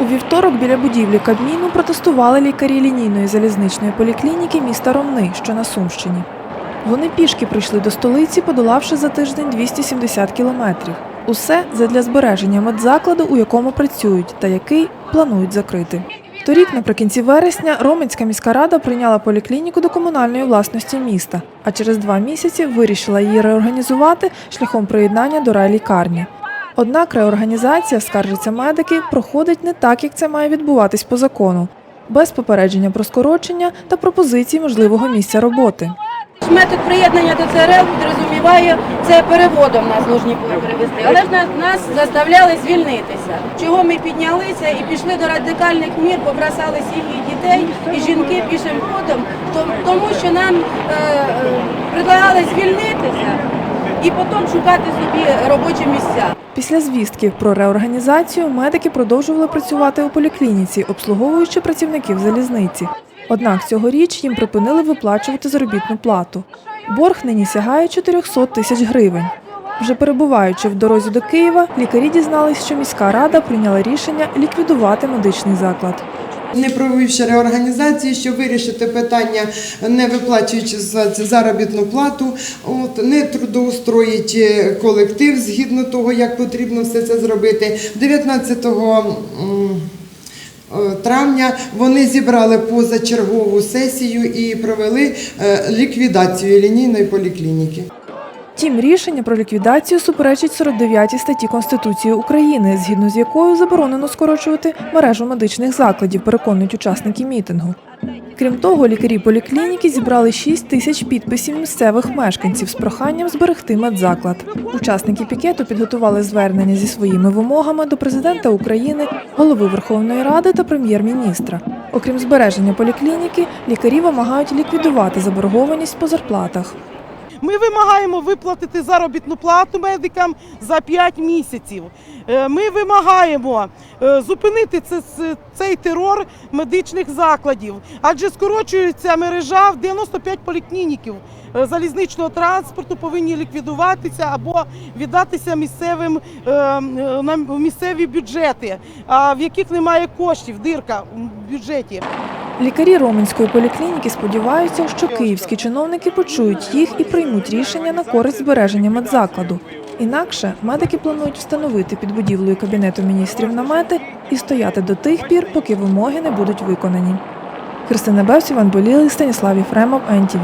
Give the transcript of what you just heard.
У вівторок біля будівлі Кабміну протестували лікарі лінійної залізничної поліклініки міста Ромни, що на Сумщині. Вони пішки прийшли до столиці, подолавши за тиждень 270 кілометрів. Усе задля збереження медзакладу, у якому працюють, та який планують закрити. Торік, наприкінці вересня, Роменська міська рада прийняла поліклініку до комунальної власності міста, а через два місяці вирішила її реорганізувати шляхом приєднання до райлікарні. Однак реорганізація, скаржаться медики, проходить не так, як це має відбуватись по закону, без попередження про скорочення та пропозицій можливого місця роботи. Метод приєднання до ЦРЛ підрозуміває це переводом нас нужні були перевести. Але ж нас, нас заставляли звільнитися. Чого ми піднялися і пішли до радикальних мір, побросали сім'ї дітей і жінки пішим ходом, тому що нам е, е, предлагали звільнитися і потім шукати собі робочі місця. Після звістки про реорганізацію медики продовжували працювати у поліклініці, обслуговуючи працівників залізниці. Однак цьогоріч їм припинили виплачувати заробітну плату. Борг нині сягає 400 тисяч гривень. Вже перебуваючи в дорозі до Києва, лікарі дізнались, що міська рада прийняла рішення ліквідувати медичний заклад. Не провівши реорганізації, щоб вирішити питання, не виплачуючи за заробітну плату, от, не трудоустроїть е, колектив згідно того, як потрібно все це зробити. 19 е, травня вони зібрали позачергову сесію і провели е, ліквідацію лінійної поліклініки. Втім, рішення про ліквідацію суперечить 49 статті Конституції України, згідно з якою заборонено скорочувати мережу медичних закладів, переконують учасники мітингу. Крім того, лікарі поліклініки зібрали 6 тисяч підписів місцевих мешканців з проханням зберегти медзаклад. Учасники пікету підготували звернення зі своїми вимогами до президента України, голови Верховної Ради та прем'єр-міністра. Окрім збереження поліклініки, лікарі вимагають ліквідувати заборгованість по зарплатах. Ми вимагаємо виплатити заробітну плату медикам за 5 місяців. Е, Ми вимагаємо е, зупинити це- це- цей терор медичних закладів, адже скорочується мережа в 95 поліклініків е, залізничного транспорту повинні ліквідуватися або віддатися місцевим на місцеві бюджети, а в яких немає коштів, дирка в бюджеті. Лікарі Роменської поліклініки сподіваються, що київські чиновники почують їх і приймуть рішення на користь збереження медзакладу. Інакше медики планують встановити під будівлею кабінету міністрів намети і стояти до тих пір, поки вимоги не будуть виконані. Христина Бевс, Іван Болілий, Станіслав Єфремов, НТВ.